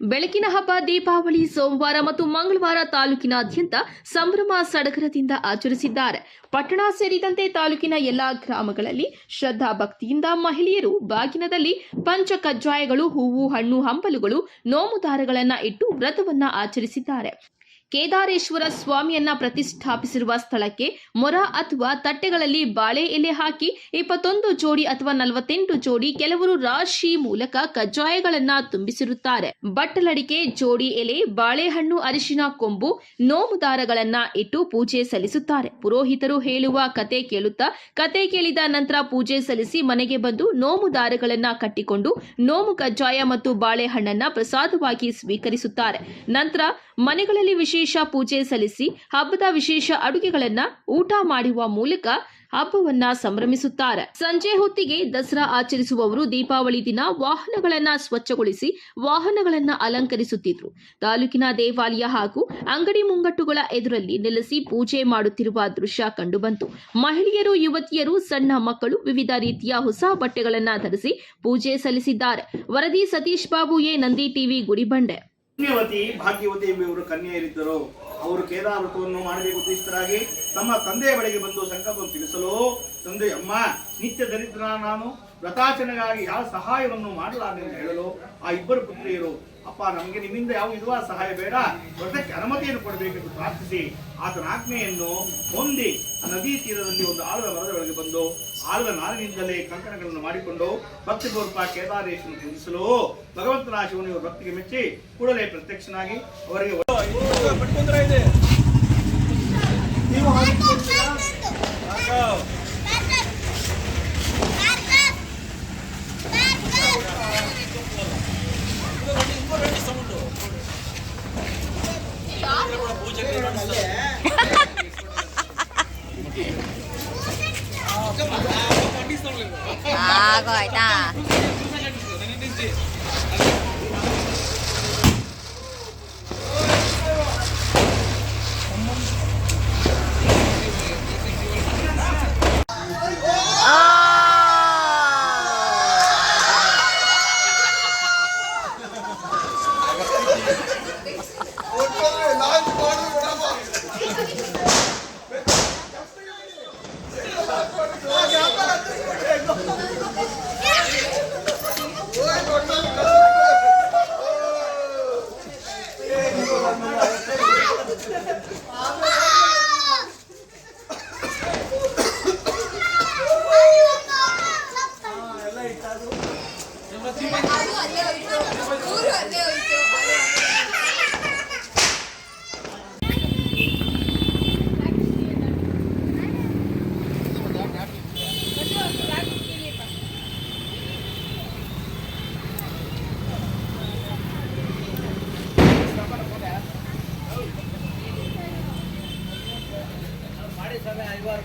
ಬೆಳಕಿನ ಹಬ್ಬ, ದೀಪಾವಳಿ ಸೋಮವಾರ ಮತ್ತು ಮಂಗಳವಾರ ತಾಲೂಕಿನಾದ್ಯಂತ ಸಂಭ್ರಮ ಸಡಗರದಿಂದ ಆಚರಿಸಿದ್ದಾರೆ. ಪಟ್ಟಣ ಸೇರಿದಂತೆ ತಾಲೂಕಿನ ಎಲ್ಲಾ ಗ್ರಾಮಗಳಲ್ಲಿ ಶ್ರದ್ಧಾ ಭಕ್ತಿಯಿಂದ ಮಹಿಳೆಯರು ಬಾಗಿನದಲ್ಲಿ ಪಂಚ ಕಜ್ಜಾಯಗಳು, ಹೂವು, ಹಣ್ಣು, ಹಂಪಲುಗಳು ನೋಮು ದಾರಗಳನ್ನ ಇಟ್ಟು ವ್ರತವನ್ನ ಆಚರಿಸಿದ್ದಾರೆ. ಕೇದಾರೇಶ್ವರ ಸ್ವಾಮಿಯನ್ನ ಪ್ರತಿಷ್ಠಾಪಿಸಿರುವ ಸ್ಥಳಕ್ಕೆ ಮೊರ ಅಥವಾ ತಟ್ಟೆಗಳಲ್ಲಿ ಬಾಳೆ ಎಲೆ ಹಾಕಿ ಇಪ್ಪತ್ತೊಂದು ಜೋಡಿ ಅಥವಾ ನಲವತ್ತೆಂಟು ಜೋಡಿ ಕೆಲವರು ರಾಶಿ ಮೂಲಕ ಕಜ್ಜಾಯಗಳನ್ನ ತುಂಬಿಸಿರುತ್ತಾರೆ. ಬಟ್ಟಲಡಿಕೆ, ಜೋಡಿ ಎಲೆ, ಬಾಳೆಹಣ್ಣು, ಅರಿಶಿನ, ಕೊಂಬು, ನೋಮು ದಾರಗಳನ್ನ ಇಟ್ಟು ಪೂಜೆ ಸಲ್ಲಿಸುತ್ತಾರೆ. ಪುರೋಹಿತರು ಹೇಳುವ ಕತೆ ಕೇಳುತ್ತಾ ಕತೆ ಕೇಳಿದ ನಂತರ ಪೂಜೆ ಸಲ್ಲಿಸಿ ಮನೆಗೆ ಬಂದು ನೋಮು ದಾರಗಳನ್ನ ಕಟ್ಟಿಕೊಂಡು ನೋಮು ಕಜ್ಜಾಯ ಮತ್ತು ಬಾಳೆಹಣ್ಣನ್ನ ಪ್ರಸಾದವಾಗಿ ಸ್ವೀಕರಿಸುತ್ತಾರೆ. ನಂತರ ಮನೆಗಳಲ್ಲಿ ವಿಶೇಷ ಪೂಜೆ ಸಲ್ಲಿಸಿ ಹಬ್ಬದ ವಿಶೇಷ ಅಡುಗೆಗಳನ್ನ ಊಟ ಮಾಡುವ ಮೂಲಕ ಹಬ್ಬವನ್ನ ಸಂಭ್ರಮಿಸುತ್ತಾರೆ. ಸಂಜೆ ಹೊತ್ತಿಗೆ ದಸರಾ ಆಚರಿಸುವವರು ದೀಪಾವಳಿ ದಿನ ವಾಹನಗಳನ್ನ ಸ್ವಚ್ಛಗೊಳಿಸಿ ವಾಹನಗಳನ್ನ ಅಲಂಕರಿಸುತ್ತಿದ್ರು. ತಾಲೂಕಿನ ದೇವಾಲಯ ಹಾಗೂ ಅಂಗಡಿ ಮುಂಗಟ್ಟುಗಳ ಎದುರಲ್ಲಿ ನೆಲೆಸಿ ಪೂಜೆ ಮಾಡುತ್ತಿರುವ ದೃಶ್ಯ ಕಂಡುಬಂತು. ಮಹಿಳೆಯರು, ಯುವತಿಯರು, ಸಣ್ಣ ಮಕ್ಕಳು ವಿವಿಧ ರೀತಿಯ ಹೊಸ ಬಟ್ಟೆಗಳನ್ನ ಧರಿಸಿ ಪೂಜೆ ಸಲ್ಲಿಸಿದ್ದಾರೆ. ವರದಿ ಸತೀಶ್ ಬಾಬು ಎ ನಂದಿ ಟಿವಿ, ಗುಡಿಬಂಡೆ. ಪುಣ್ಯವತಿ ಭಾಗ್ಯವತಿ ಎಂಬುವರು ಕನ್ಯೆಯರಿದ್ದರು. ಅವರು ಕೇದಾರೃತವನ್ನು ಮಾಡಬೇಕು ಉದ್ದೇಶಿತರಾಗಿ ತಮ್ಮ ತಂದೆಯ ಬಳಿಗೆ ಬಂದು ಸಂಕಲ್ಪವನ್ನು ತಿಳಿಸಲು, ತಂದೆ ಅಮ್ಮ, ನಿತ್ಯ ದರಿದ್ರ ನಾನು ವ್ರತಾಚರಣೆಗಾಗಿ ಯಾವ ಸಹಾಯವನ್ನು ಮಾಡಲಾರೆ ಎಂದು ಹೇಳಲು ಆ ಇಬ್ಬರು ಪುತ್ರಿಯರು, ಅಪ್ಪ, ನಮಗೆ ನಿಮ್ಮಿಂದ ಯಾವ ವಿಧವಾದ ಸಹಾಯ ಬೇಡ. ವ್ರತಕ್ಕೆ ಅನುಮತಿಯನ್ನು ಕೊಡಬೇಕೆಂದು ಪ್ರಾರ್ಥಿಸಿ. ಆತನ ಆಜ್ಞೆಯನ್ನು ಹೊಂದಿ, ನದಿ ತೀರದಲ್ಲಿ ಒಂದು ಆಳದ ಮರದ ಒಳಗೆ ಬಂದು ಆಲದ ನಾರಿನಿಂದಲೇ ಕಂಕಣಗಳನ್ನು ಮಾಡಿಕೊಂಡು ಭಕ್ತಿಪೂರ್ವಕ ಕೇದಾರೇಶನ ಪೂಜಿಸಲು ಭಗವಂತನ ಶಿವನು ಇವರು ಭಕ್ತಿಗೆ ಮೆಚ್ಚಿ ಕೂಡಲೇ ಪ್ರತ್ಯಕ್ಷನಾಗಿ ಅವರಿಗೆ ನೀವು 아, 거의 다. వారు